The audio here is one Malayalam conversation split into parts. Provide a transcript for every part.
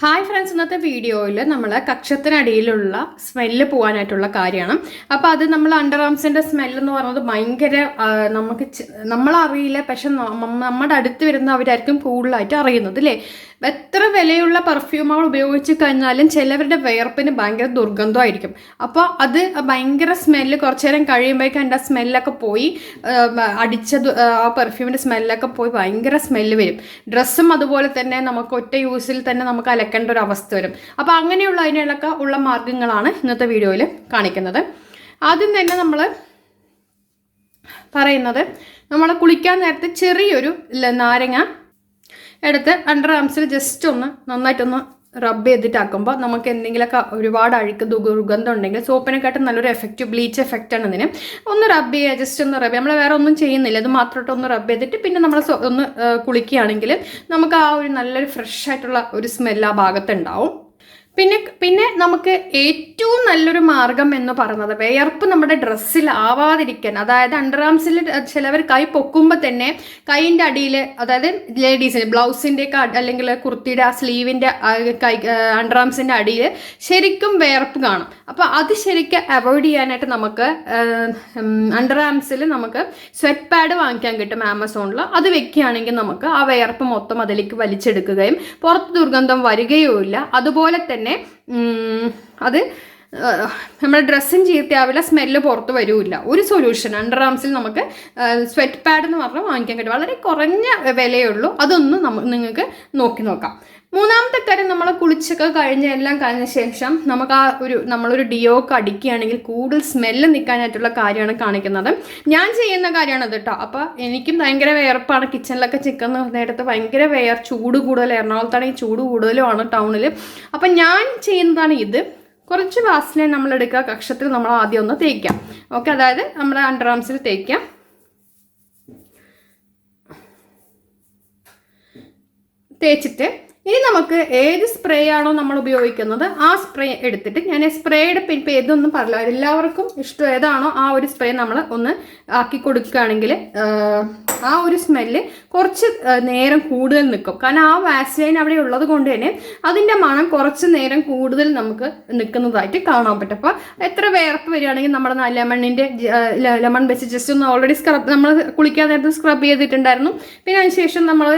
ഹായ് ഫ്രണ്ട്സ് ഇന്നത്തെ വീഡിയോയിൽ നമ്മൾ കക്ഷത്തിനടിയിലുള്ള സ്മെല്ല് പോകാനായിട്ടുള്ള കാര്യമാണ്. അപ്പോൾ അത് നമ്മൾ അണ്ടർ ആംസിന്റെ സ്മെല്ല് എന്ന് പറയുന്നത് ഭയങ്കര നമുക്ക് നമ്മളറിയില്ല. പക്ഷെ നമ്മ- നമ്മുടെ അടുത്ത് വരുന്നവരായിരിക്കും കൂടുതലായിട്ട് അറിയുന്നത് അല്ലേ എത്ര വിലയുള്ള പെർഫ്യൂമുകൾ ഉപയോഗിച്ച് കഴിഞ്ഞാലും ചിലവരുടെ വിയർപ്പിന് ഭയങ്കര ദുർഗന്ധമായിരിക്കും. അപ്പോൾ അത് ഭയങ്കര സ്മെല്ല് കുറച്ചു നേരം കഴിയുമ്പോഴേക്കും എന്റെ സ്മെല്ലൊക്കെ പോയി അടിച്ച ആ പെർഫ്യൂമിന്റെ സ്മെല്ലൊക്കെ പോയി ഭയങ്കര സ്മെല്ല് വരും. ഡ്രസ്സും അതുപോലെ തന്നെ നമുക്ക് ഒറ്റ യൂസിൽ തന്നെ നമുക്ക് അലക്കേണ്ട ഒരു അവസ്ഥ വരും. അപ്പോൾ അങ്ങനെയുള്ള അതിനൊക്കെ ഉള്ള മാർഗങ്ങളാണ് ഇന്നത്തെ വീഡിയോയിൽ കാണിക്കുന്നത്. ആദ്യം തന്നെ നമ്മൾ പറയുന്നത് നമ്മൾ കുളിക്കാൻ നേരത്തെ ചെറിയൊരു നാരങ്ങ എടുത്ത് അണ്ടർ ആംസിൽ ജസ്റ്റ് ഒന്ന് നന്നായിട്ടൊന്ന് റബ്ബ് ചെയ്തിട്ടാക്കുമ്പോൾ നമുക്ക് എന്തെങ്കിലുമൊക്കെ ഒരുപാട് അഴുക്ക് ദുർഗന്ധം ഉണ്ടെങ്കിൽ സോപ്പിനെക്കാട്ടും നല്ലൊരു എഫക്റ്റ് ബ്ലീച്ച് എഫക്റ്റ് ആണ് ഇതിന് ഒന്ന് റബ്ബ് ചെയ്യുക ജസ്റ്റ് ഒന്ന് റബ്ബ് നമ്മൾ വേറെ ഒന്നും ചെയ്യുന്നില്ല. ഇത് മാത്രമായിട്ട് ഒന്ന് റബ്ബ് ചെയ്തിട്ട് പിന്നെ നമ്മൾ ഒന്ന് കുളിക്കുകയാണെങ്കിൽ നമുക്ക് ആ ഒരു നല്ലൊരു ഫ്രഷ് ആയിട്ടുള്ള ഒരു സ്മെല്ല് ആ ഭാഗത്തുണ്ടാവും. പിന്നെ പിന്നെ നമുക്ക് ഏറ്റവും നല്ലൊരു മാർഗം എന്ന് പറയുന്നത് വിയർപ്പ് നമ്മുടെ ഡ്രസ്സിൽ ആവാതിരിക്കാൻ. അതായത് അണ്ടർ ആംസിൽ ചിലവർ കൈ പൊക്കുമ്പോൾ തന്നെ കൈയിന്റെ അടിയിൽ അതായത് ലേഡീസിന് ബ്ലൗസിന്റെ അല്ലെങ്കിൽ കുർത്തിയുടെ ആ സ്ലീവിന്റെ കൈ അണ്ടർ ആംസിന്റെ അടിയിൽ ശരിക്കും വിയർപ്പ് കാണും. അപ്പോൾ അത് ശരിക്കും അവോയ്ഡ് ചെയ്യാനായിട്ട് നമുക്ക് അണ്ടർ ആംസിൽ നമുക്ക് സ്വെറ്റ് പാഡ് വാങ്ങിക്കാൻ കിട്ടും ആമസോണിൽ അത് വെക്കുകയാണെങ്കിൽ നമുക്ക് ആ വിയർപ്പ് മൊത്തം അതിലേക്ക് വലിച്ചെടുക്കുകയും പുറത്ത് ദുർഗന്ധം വരികയുമില്ല. അതുപോലെ തന്നെ അത് നമ്മൾ ഡ്രസ്സും ചീത്തയാവില്ല സ്മെല്ല് പുറത്ത് വരില്ല. ഒരു സൊല്യൂഷൻ അണ്ടർ ആംസിൽ നമുക്ക് സ്വെറ്റ് പാഡ് എന്ന് പറഞ്ഞാൽ വാങ്ങിക്കാൻ കിട്ടും വളരെ കുറഞ്ഞ വിലയുള്ളൂ അതൊന്ന് നമുക്ക് നിങ്ങൾക്ക് നോക്കി നോക്കാം. മൂന്നാമത്തെ കാര്യം നമ്മൾ കുളിച്ചൊക്കെ കഴിഞ്ഞ എല്ലാം കഴിഞ്ഞ ശേഷം നമുക്ക് ആ ഒരു നമ്മളൊരു ഡിയോ ഒക്കെ അടിക്കുകയാണെങ്കിൽ കൂടുതൽ സ്മെല്ല് നിൽക്കാനായിട്ടുള്ള കാര്യമാണ് കാണിക്കുന്നത്. ഞാൻ ചെയ്യുന്ന കാര്യമാണ് കേട്ടോ അപ്പോൾ എനിക്കും ഭയങ്കര വിയർപ്പാണ്. കിച്ചണിലൊക്കെ ചിക്കൻ നേരത്ത് ഭയങ്കര വിയർ ചൂട് കൂടുതൽ. എറണാകുളത്താണെങ്കിൽ ചൂട് കൂടുതലുമാണ് ടൗണിൽ അപ്പം ഞാൻ ചെയ്യുന്നതാണ് ഇത്. കുറച്ച് വാസലിൻ നമ്മൾ എടുക്കുക. കക്ഷത്തിൽ നമ്മൾ ആദ്യം ഒന്ന് തേക്കാം. ഓക്കെ അതായത് നമ്മുടെ അണ്ടർ ആംസിൽ തേക്കാം. തേച്ചിട്ട് ഇനി നമുക്ക് ഏത് സ്പ്രേ ആണോ നമ്മൾ ഉപയോഗിക്കുന്നത് ആ സ്പ്രേ എടുത്തിട്ട് ഞാൻ സ്പ്രേയുടെ ഇപ്പം ഏതൊന്നും പറയില്ല എല്ലാവർക്കും ഇഷ്ടം ഏതാണോ ആ ഒരു സ്പ്രേ നമ്മൾ ഒന്ന് ആക്കി കൊടുക്കുകയാണെങ്കിൽ ആ ഒരു സ്മെല്ല് കുറച്ച് നേരം കൂടുതൽ നിൽക്കും. കാരണം ആ വാസ്ലൈൻ അവിടെ ഉള്ളത് കൊണ്ട് തന്നെ അതിന്റെ മണം കുറച്ച് നേരം കൂടുതൽ നമുക്ക് നിൽക്കുന്നതായിട്ട് കാണാൻ പറ്റും. അപ്പോൾ എത്ര വേർപ്പ് വരികയാണെങ്കിൽ നമ്മുടെ ലെമണിന്റെ ലെമൺ വെച്ച് ജസ്റ്റ് ഒന്ന് ഓൾറെഡി സ്ക്രബ് നമ്മൾ കുളിക്കാൻ നേരത്തെ സ്ക്രബ് ചെയ്തിട്ടുണ്ടായിരുന്നു. പിന്നെ അതിനുശേഷം നമ്മൾ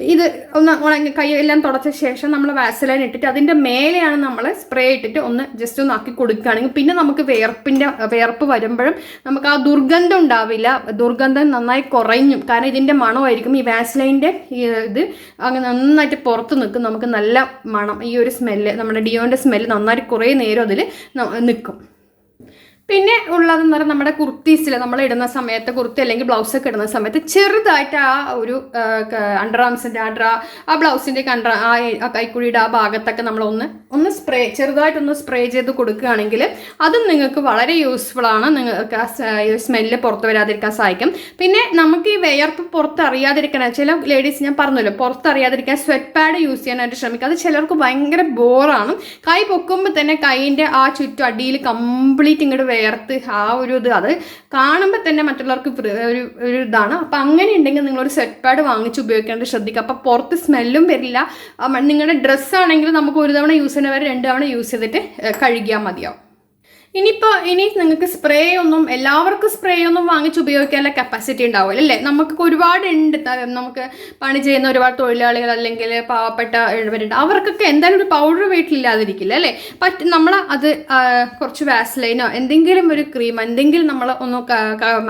ഇത് ഒന്ന് ഉണങ്ങി കൈ എല്ലാം തുടച്ച ശേഷം നമ്മൾ വാസലൈൻ ഇട്ടിട്ട് അതിന്റെ മേലെയാണ് നമ്മൾ സ്പ്രേ ഇട്ടിട്ട് ഒന്ന് ജസ്റ്റ് ഒന്ന് ആക്കി കൊടുക്കുകയാണെങ്കിൽ പിന്നെ നമുക്ക് വേർപ്പിന്റെ വേർപ്പ് വരുമ്പോഴും നമുക്ക് ആ ദുർഗന്ധം ഉണ്ടാവില്ല. ദുർഗന്ധം നന്നായി കുറഞ്ഞു കാരണം ഇതിന്റെ മണമായിരിക്കും. ഈ വാസലൈന്റെ ഇത് അങ്ങനെ നന്നായിട്ട് പുറത്ത് നിൽക്കും. നമുക്ക് നല്ല മണം ഈ ഒരു സ്മെല്ല് നമ്മുടെ ഡിയോന്റെ സ്മെല്ല് നന്നായിട്ട് കുറേ നേരം അതിൽ നിൽക്കും പിന്നെ ഉള്ളതെന്ന് പറഞ്ഞാൽ നമ്മുടെ കുർത്തീസിൽ നമ്മൾ ഇടുന്ന സമയത്ത് കുർത്തി അല്ലെങ്കിൽ ബ്ലൗസ് ഒക്കെ ഇടുന്ന സമയത്ത് ചെറുതായിട്ട് ആ ഒരു അണ്ടർ ആംസിന്റെ ആ ഡ്രാ ആ ബ്ലൗസിന്റെ അണ്ടർ ആ കൈക്കുഴിയുടെ ആ ഭാഗത്തൊക്കെ നമ്മൾ ഒന്ന് സ്പ്രേ ചെറുതായിട്ടൊന്ന് സ്പ്രേ ചെയ്ത് കൊടുക്കുകയാണെങ്കിൽ അതും നിങ്ങൾക്ക് വളരെ യൂസ്ഫുൾ ആണ്. നിങ്ങൾക്ക് ആ സ്മെല്ല് പുറത്ത് വരാതിരിക്കാൻ സഹായിക്കും. പിന്നെ നമുക്ക് ഈ വിയർപ്പ് പുറത്ത് അറിയാതിരിക്കാൻ ചില ലേഡീസ് ഞാൻ പറഞ്ഞല്ലോ പുറത്ത് അറിയാതിരിക്കാൻ സ്വെറ്റ് പാഡ് യൂസ് ചെയ്യാനായിട്ട് ശ്രമിക്കുക അത് ചിലർക്ക് ഭയങ്കര ബോറാണ് കൈ പൊക്കുമ്പോൾ തന്നെ കൈയിന്റെ ആ ചുറ്റും അടിയിൽ കംപ്ലീറ്റ് ഇങ്ങോട്ട് വേർത്ത് ആ ഒരു ഇത്. അത് കാണുമ്പോൾ തന്നെ മറ്റുള്ളവർക്ക് ഒരു ഒരു ഇതാണ്. അപ്പം അങ്ങനെ ഉണ്ടെങ്കിൽ നിങ്ങളൊരു സെറ്റ് പാഡ് വാങ്ങിച്ച് ഉപയോഗിക്കേണ്ടത് ശ്രദ്ധിക്കുക. അപ്പം പുറത്ത് സ്മെല്ലും വരില്ല. നിങ്ങളുടെ ഡ്രസ്സാണെങ്കിൽ നമുക്ക് ഒരു തവണ യൂസ് ചെയ്യുന്ന വരെ രണ്ട് തവണ യൂസ് ചെയ്തിട്ട് കഴുകിയാൽ മതിയാവും. ഇനിയിപ്പോൾ ഇനി നിങ്ങൾക്ക് സ്പ്രേ ഒന്നും എല്ലാവർക്കും സ്പ്രേ ഒന്നും വാങ്ങിച്ച് ഉപയോഗിക്കാനുള്ള കപ്പാസിറ്റി ഉണ്ടാവില്ല അല്ലേ? നമുക്ക് ഒരുപാട് ഉണ്ട് നമുക്ക് പണി ചെയ്യുന്ന ഒരുപാട് തൊഴിലാളികൾ അല്ലെങ്കിൽ പാവപ്പെട്ട ഇവരുണ്ട്. അവർക്കൊക്കെ എന്തായാലും ഒരു പൗഡർ വീട്ടിലില്ലാതിരിക്കില്ല അല്ലേ? പറ്റ നമ്മൾ അത് കുറച്ച് വാസ്ലൈനോ എന്തെങ്കിലും ഒരു ക്രീം എന്തെങ്കിലും നമ്മൾ ഒന്ന്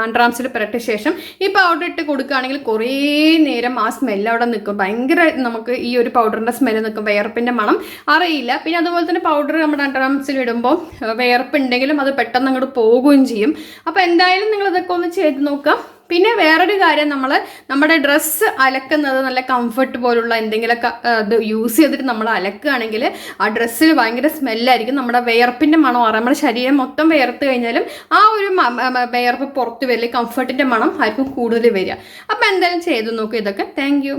മൺട്രാംസിൽ പുരട്ടിയ ശേഷം ഈ പൗഡർ ഇട്ട് കൊടുക്കുകയാണെങ്കിൽ കുറേ നേരം ആ സ്മെല്ല് അവിടെ നിൽക്കും. ഭയങ്കര നമുക്ക് ഈ ഒരു പൗഡറിന്റെ സ്മെല്ല് നിൽക്കും. വിയർപ്പിന്റെ മണം. അറിയില്ല. പിന്നെ അതുപോലെ തന്നെ പൗഡർ നമ്മുടെ അണ്ടറാംസിൽ ഇടുമ്പോൾ വിയർപ്പ് ഉണ്ടെങ്കിലും അത് പെട്ടെന്ന് അങ്ങോട്ട് പോകുകയും ചെയ്യും. അപ്പോൾ എന്തായാലും നിങ്ങൾ ഇതൊക്കെ ഒന്ന് ചെയ്ത് നോക്കാം പിന്നെ വേറൊരു കാര്യം നമ്മൾ നമ്മുടെ ഡ്രസ്സ് അലക്കുന്നത് നല്ല കംഫർട്ട് പോലുള്ള എന്തെങ്കിലുമൊക്കെ ഇത് യൂസ് ചെയ്തിട്ട് നമ്മൾ അലക്കുകയാണെങ്കിൽ ആ ഡ്രസ്സിൽ ഭയങ്കര സ്മെല്ലായിരിക്കും നമ്മുടെ വിയർപ്പിന്റെ മണം മാറും നമ്മുടെ ശരീരം മൊത്തം വിയർത്ത് കഴിഞ്ഞാലും ആ ഒരു വിയർപ്പ് പുറത്ത് വരില്ല. കംഫർട്ടിന്റെ മണം ആയിരിക്കും കൂടുതൽ വരിക. അപ്പോൾ എന്തായാലും ചെയ്ത് നോക്കുക ഇതൊക്കെ. താങ്ക്